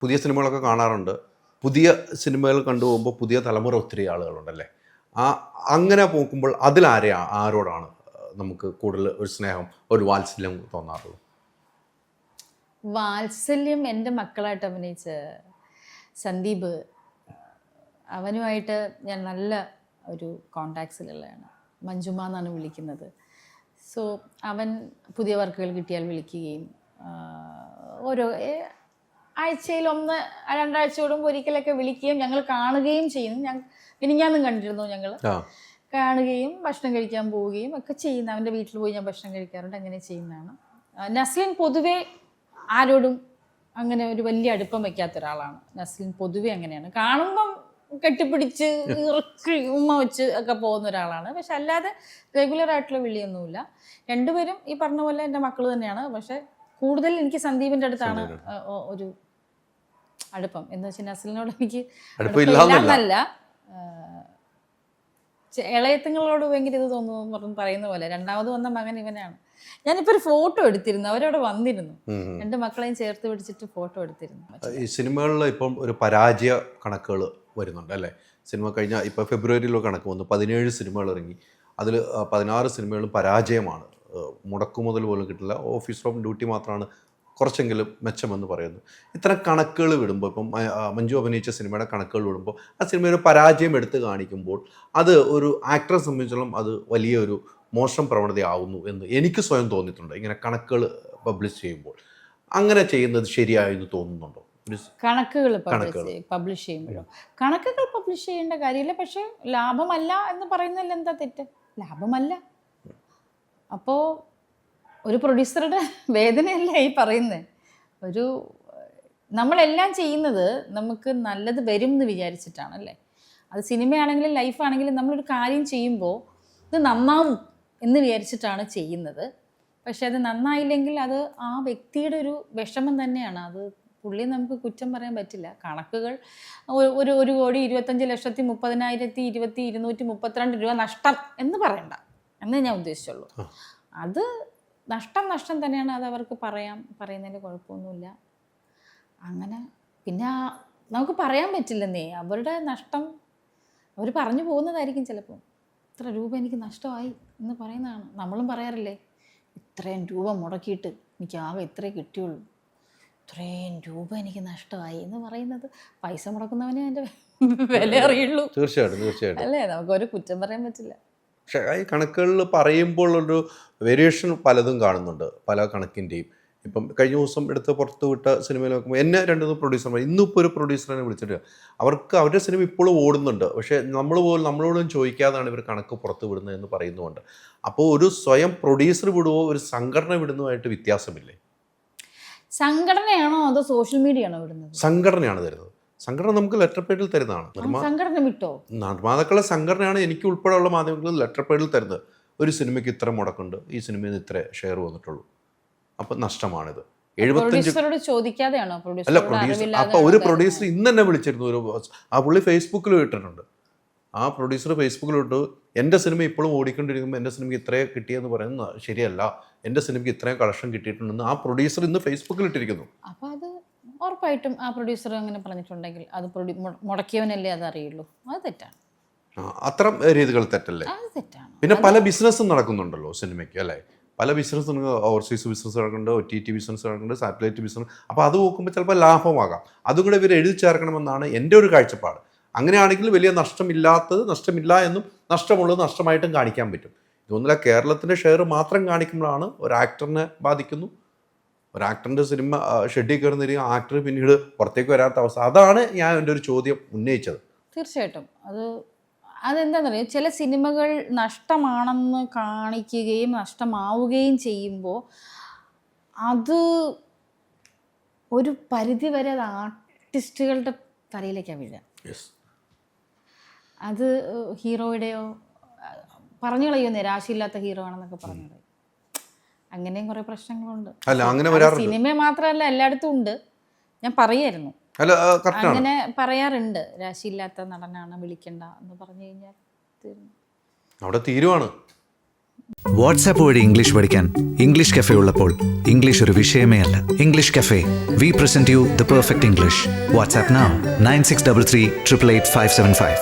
പുതിയ സിനിമകളൊക്കെ കാണാറുണ്ട്. പുതിയ സിനിമകൾ കണ്ടു പോകുമ്പോൾ പുതിയ തലമുറ ഒത്തിരി ആളുകളുണ്ടല്ലേ? ആ അങ്ങനെ നോക്കുമ്പോൾ അതിലാരെയാ ആരോടാണ് നമുക്ക് കൂടുതൽ ഒരു സ്നേഹം ഒരു വാത്സല്യം തോന്നാറുള്ളത്? വാത്സല്യം എന്റെ മക്കളായിട്ട് അഭിനയിച്ച സന്ദീപ്. അവനുമായിട്ട് ഞാൻ നല്ല ഒരു കോണ്ടാക്ട്സിലുള്ളതാണ് മഞ്ജുമ എന്നാണ് വിളിക്കുന്നത്. സോ അവൻ പുതിയ വർക്കുകൾ കിട്ടിയാൽ വിളിക്കുകയും ഓരോ ആഴ്ചയിൽ ഒന്ന് രണ്ടാഴ്ച കൂടുമ്പോൾ ഒരിക്കലൊക്കെ വിളിക്കുകയും ഞങ്ങൾ കാണുകയും ചെയ്യുന്നു. മിനിഞ്ഞാന്നും കണ്ടിരുന്നു ഞങ്ങൾ കാണുകയും ഭക്ഷണം കഴിക്കാൻ പോവുകയും ഒക്കെ ചെയ്യുന്ന. അവന്റെ വീട്ടിൽ പോയി ഞാൻ ഭക്ഷണം കഴിക്കാറുണ്ട് അങ്ങനെ ചെയ്യുന്നതാണ്. നസ്ലിൻ പൊതുവേ ആരോടും അങ്ങനെ ഒരു വലിയ അടുപ്പം വെക്കാത്ത ഒരാളാണ്. നസ്ലിൻ പൊതുവെ അങ്ങനെയാണ്. കാണുമ്പം കെട്ടിപ്പിടിച്ച് ഇറുക്കി ഉമ്മ വെച്ച് ഒക്കെ പോകുന്ന ഒരാളാണ്. പക്ഷെ അല്ലാതെ റെഗുലർ ആയിട്ടുള്ള വിളിയൊന്നുമില്ല. രണ്ടുപേരും ഈ പറഞ്ഞ പോലെ എന്റെ മക്കൾ തന്നെയാണ്. പക്ഷെ കൂടുതൽ എനിക്ക് സന്ദീപിന്റെ അടുത്താണ് ഒരു അടുപ്പം. എന്ന് വെച്ചാൽ നസ്ലിനോട് എനിക്ക് അടുപ്പം ഇല്ലാന്നല്ല. ഇല്ലാന്നല്ല. ആ, ചെ- ഇളയത്തുങ്ങളോട് ഭയങ്കര ഇത് തോന്നുന്നു പറഞ്ഞു പറയുന്ന പോലെ. രണ്ടാമത് വന്ന മകൻ ഇവനാണ്. ഞാനിപ്പോ ഒരു ഫോട്ടോ എടുത്തിരുന്നു. അവരവിടെ വന്നിരുന്നു. രണ്ട് മക്കളെയും ചേർത്ത് പിടിച്ചിട്ട് ഫോട്ടോ എടുത്തിരുന്നു. ഈ സിനിമകളിൽ ഇപ്പം ഒരു പരാജയ കണക്കുകൾ വരുന്നുണ്ട് അല്ലേ? സിനിമ കഴിഞ്ഞ ഇപ്പൊ ഫെബ്രുവരിയിലോ കണക്ക് വന്നു. പതിനേഴ് സിനിമകൾ ഇറങ്ങി. അതിൽ പതിനാറ് സിനിമകളും പരാജയമാണ്. മുടക്കുമുതൽ പോലും കിട്ടില്ല. ഓഫീസ് ഓഫ് ഡ്യൂട്ടി മാത്രമാണ് കുറച്ചെങ്കിലും മെച്ചമെന്ന് പറയുന്നു. ഇത്തരം കണക്കുകൾ വിടുമ്പോൾ ഇപ്പം മഞ്ജു അഭിനയിച്ച സിനിമയുടെ കണക്കുകൾ വിടുമ്പോൾ ആ സിനിമയുടെ പരാജയം എടുത്ത് കാണിക്കുമ്പോൾ അത് ഒരു ആക്ടറെ സംബന്ധിച്ചിടത്തോളം അത് വലിയൊരു മോശം പ്രവണതയാവുന്നു എന്ന് എനിക്ക് സ്വയം തോന്നിയിട്ടുണ്ട്. ഇങ്ങനെ കണക്കുകൾ പബ്ലിഷ് ചെയ്യുമ്പോൾ. അങ്ങനെ ചെയ്യുന്നത് ശരിയായെന്ന് തോന്നുന്നുണ്ടോ? കണക്കുകൾ. പബ്ലിഷ് ചെയ്യുമ്പോഴോ? കണക്കുകൾ പബ്ലിഷ് ചെയ്യേണ്ട കാര്യമില്ല. പക്ഷെ ലാഭമല്ല എന്ന് പറയുന്നതിൽ എന്താ തെറ്റ്? ലാഭമല്ല. അപ്പോൾ ഒരു പ്രൊഡ്യൂസറുടെ വേദനയല്ല ഈ പറയുന്നത് ഒരു നമ്മളെല്ലാം ചെയ്യുന്നത് നമുക്ക് നല്ലത് വരും എന്ന് വിചാരിച്ചിട്ടാണ് അല്ലേ അത് സിനിമയാണെങ്കിലും ലൈഫാണെങ്കിലും നമ്മളൊരു കാര്യം ചെയ്യുമ്പോൾ ഇത് നന്നാവും എന്ന് വിചാരിച്ചിട്ടാണ് ചെയ്യുന്നത്. പക്ഷെ അത് നന്നായില്ലെങ്കിൽ അത് ആ വ്യക്തിയുടെ ഒരു വിഷമം തന്നെയാണ്. അത് പുള്ളി നമുക്ക് കുറ്റം പറയാൻ പറ്റില്ല. കണക്കുകൾ ഒരു- ഒരു ഒരു കോടി ഇരുപത്തഞ്ച് ലക്ഷത്തി മുപ്പതിനായിരത്തി ഇരുപത്തി ഇരുന്നൂറ്റി മുപ്പത്തിരണ്ട് രൂപ നഷ്ടം എന്ന് പറയണ്ട. എന്നേ ഞാൻ ഉദ്ദേശിച്ചുള്ളൂ. അത് നഷ്ടം നഷ്ടം തന്നെയാണ് അത് അവർക്ക് പറയാം പറയുന്നതിൽ കുഴപ്പമൊന്നുമില്ല. അങ്ങനെ പിന്നെ നമുക്ക് പറയാൻ പറ്റില്ലെന്നേ അവരുടെ നഷ്ടം അവർ പറഞ്ഞു പോകുന്നതായിരിക്കും ചിലപ്പോൾ ഇത്ര രൂപ എനിക്ക് നഷ്ടമായി എന്ന് പറയുന്നതാണ്. നമ്മളും പറയാറില്ലേ ഇത്രയും രൂപ മുടക്കിയിട്ട് എനിക്ക് ആകെ ഇത്രേ കിട്ടിയുള്ളൂ. ഇത്രയും രൂപ എനിക്ക് നഷ്ടമായി എന്ന് പറയുന്നത് പൈസ മുടക്കുന്നവനെ അതിന്റെ വില അറിയുള്ളൂ. തീർച്ചയായിട്ടും തീർച്ചയായിട്ടും. അല്ലേ? നമുക്കൊരു കുറ്റം പറയാൻ പറ്റില്ല. പക്ഷേ ഈ കണക്കുകളിൽ പറയുമ്പോൾ ഒരു വേരിയേഷൻ പലതും കാണുന്നുണ്ട്. പല കണക്കിന്റെയും. ഇപ്പം കഴിഞ്ഞ ദിവസം എടുത്ത് പുറത്ത് വിട്ട സിനിമയിൽ നോക്കുമ്പോൾ എന്നെ രണ്ട് പ്രൊഡ്യൂസർ പ്രൊഡ്യൂസർമാർ ഇന്നിപ്പോൾ ഒരു പ്രൊഡ്യൂസറിനെ വിളിച്ചിട്ട് അവർക്ക് അവരുടെ സിനിമ ഇപ്പോഴും ഓടുന്നുണ്ട്. പക്ഷേ നമ്മൾ പോലും നമ്മളോടും ചോദിക്കാതാണ് ഇവർ കണക്ക് പുറത്ത് വിടുന്നത് എന്ന് പറയുന്നുണ്ട് അപ്പോൾ ഒരു സ്വയം പ്രൊഡ്യൂസർ വിടുവോ ഒരു സംഘടന വിടുന്നതുമായിട്ട് വ്യത്യാസമില്ലേ? സംഘടനയാണോ അതോ സോഷ്യൽ മീഡിയ ആണോ വിടുന്നത്? സംഘടനയാണ് തരുന്നത്. സംഘടന നമുക്ക് ലെറ്റർ പേഡിൽ തരുന്നതാണ്. സംഘടന വിട്ടോ? നിർമ്മാതാക്കളുടെ സംഘടനയാണ് എനിക്ക് ഉൾപ്പെടെയുള്ള മാധ്യമങ്ങളിൽ ലെറ്റർ പേഡിൽ തരുന്നത്. ഒരു സിനിമയ്ക്ക് ഇത്ര മുടക്കുണ്ട് ഈ സിനിമയിൽ നിന്ന് ഇത്ര ഷെയർ വന്നിട്ടുള്ളൂ. അപ്പം നഷ്ടമാണിത്. എഴുപത്തഞ്ച് അല്ല പ്രൊഡ്യൂസർ അപ്പോൾ ഒരു പ്രൊഡ്യൂസർ ഇന്ന് തന്നെ വിളിച്ചിരുന്നു ഒരു ആ പുള്ളി ഫേസ്ബുക്കിൽ ഇട്ടിട്ടുണ്ട്. ആ പ്രൊഡ്യൂസർ ഫേസ്ബുക്കിൽ ഇട്ട്. എന്റെ സിനിമ ഇപ്പോഴും ഓടിക്കൊണ്ടിരിക്കുമ്പോൾ എന്റെ സിനിമയ്ക്ക് ഇത്രയും കിട്ടിയെന്ന് പറയുന്നത് ശരിയല്ല. എന്റെ സിനിമയ്ക്ക് ഇത്രയും കളക്ഷൻ കിട്ടിയിട്ടുണ്ടെന്ന് ആ പ്രൊഡ്യൂസർ ഇന്ന് ഫേസ്ബുക്കിൽ ഇട്ടിരിക്കുന്നു. അപ്പൊ ഉറപ്പായിട്ടും ആ പ്രൊഡ്യൂസർ അങ്ങനെ പറഞ്ഞിട്ടുണ്ടെങ്കിൽ അത് പ്രൊഡ്യൂ മുടക്കിയവനല്ലേ അത് അറിയുള്ളൂ അത് തെറ്റാണ്. അത്തരം രീതികൾ തെറ്റല്ലേ? പിന്നെ പല ബിസിനസ്സും നടക്കുന്നുണ്ടല്ലോ സിനിമയ്ക്ക് അല്ലേ? പല ബിസിനസ് ഓവർസീസ് ബിസിനസ് നടക്കുന്നുണ്ട് ഒ ടി ടി ബിസിനസ് നടക്കുന്നുണ്ട് സാറ്റലൈറ്റ് ബിസിനസ് അപ്പോൾ അത് നോക്കുമ്പോൾ ചിലപ്പോൾ ലാഭമാകാം. അതും കൂടെ ഇവർ എഴുതി ചേർക്കണമെന്നാണ് എന്റെ ഒരു കാഴ്ചപ്പാട്. അങ്ങനെയാണെങ്കിൽ വലിയ നഷ്ടമില്ലാത്തത് നഷ്ടമില്ല എന്നും നഷ്ടമുള്ളത് നഷ്ടമായിട്ടും കാണിക്കാൻ പറ്റും. ഇതൊന്നുമില്ല കേരളത്തിന്റെ ഷെയർ മാത്രം കാണിക്കുമ്പോഴാണ് ഒരു ആക്ടറിനെ ബാധിക്കുന്നു. ഒരു ആക്ടറിന്റെ സിനിമ ഷെഡിൽ കയറുന്നിരിക്കും ആക്ടർ പിന്നീട് പുറത്തേക്ക് വരാത്ത അവസ്ഥ. അതാണ് ഞാൻ എന്റെ ഒരു ചോദ്യം ഉന്നയിച്ചത്. തീർച്ചയായിട്ടും. അത് അതെന്താണെന്നറിയാം ചില സിനിമകൾ നഷ്ടമാണെന്ന് കാണിക്കുകയും നഷ്ടമാവുകയും ചെയ്യുമ്പോൾ അത് ഒരു പരിധി വരെ അത് ആർട്ടിസ്റ്റുകളുടെ തലയിലേക്കാണ് വീഴുക. അത് ഹീറോയുടെയോ പറഞ്ഞു കളയോ നിരാശയില്ലാത്ത ഹീറോ ആണെന്നൊക്കെ പറഞ്ഞു കളയും അങ്ങനെയും കുറെ പ്രശ്നങ്ങളുണ്ട്. അല്ല അങ്ങനെ വരാറുണ്ട്. സിനിമ മാത്രമല്ല എല്ലായിടത്തും ഉണ്ട്. ഞാൻ പറയായിരുന്നു. അല്ല അങ്ങനെ പറയാറുണ്ട്. രാശിയില്ലാത്ത നടനാണ് വിളിക്കണ്ട എന്ന് പറഞ്ഞു കഴിഞ്ഞാൽ അവിടെ തീരുവാണ്. വാട്സാപ്പ് വഴി ഇംഗ്ലീഷ് പഠിക്കാൻ ഇംഗ്ലീഷ് കഫേ ഉള്ളപ്പോൾ ഇംഗ്ലീഷ് ഒരു വിഷയമേ അല്ല. English cafe. We present you the perfect English WhatsApp nine six double three triple eight five seven five